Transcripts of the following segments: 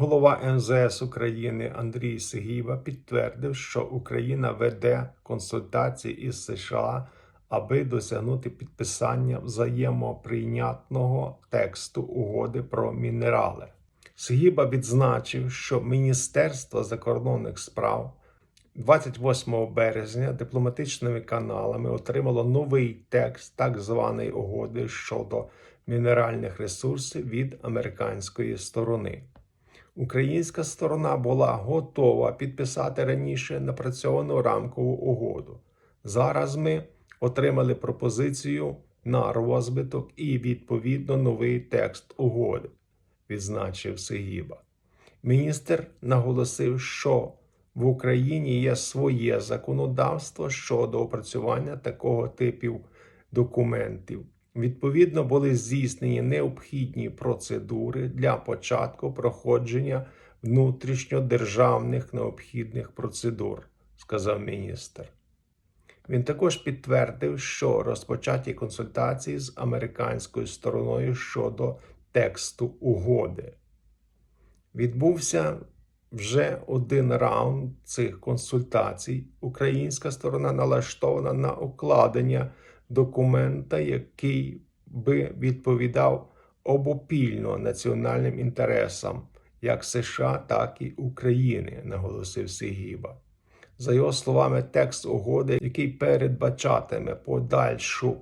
Голова МЗС України Андрій Сигіва підтвердив, що Україна веде консультації із США, аби досягнути підписання взаємоприйнятного тексту угоди про мінерали. Сигіба відзначив, що Міністерство закордонних справ 28 березня дипломатичними каналами отримало новий текст так званої угоди щодо мінеральних ресурсів від американської сторони. Українська сторона була готова підписати раніше напрацьовану рамкову угоду. Зараз ми отримали пропозицію на розвиток і відповідно новий текст угоди, відзначив Сигіба. Міністр наголосив, що в Україні є своє законодавство щодо опрацювання такого типів документів. Відповідно, були здійснені необхідні процедури для початку проходження внутрішньодержавних необхідних процедур, сказав міністр. Він також підтвердив, що розпочаті консультації з американською стороною щодо тексту угоди. Відбувся вже один раунд цих консультацій. Українська сторона налаштована на укладення документа, який би відповідав обопільно національним інтересам як США, так і України, наголосив Сигіба. За його словами, текст угоди, який передбачатиме подальшу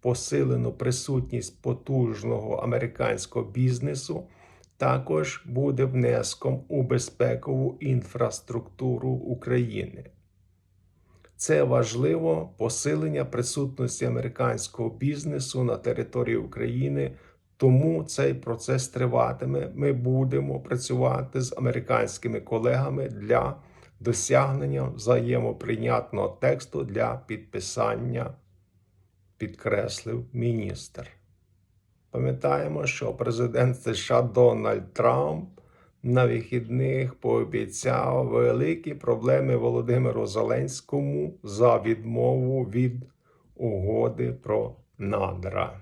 посилену присутність потужного американського бізнесу, також буде внеском у безпекову інфраструктуру України. Це важливо посилення присутності американського бізнесу на території України. Тому цей процес триватиме. Ми будемо працювати з американськими колегами для досягнення взаємоприйнятного тексту для підписання, підкреслив міністр. Пам'ятаємо, що президент США Дональд Трамп на вихідних пообіцяв великі проблеми Володимиру Зеленському за відмову від угоди про надра.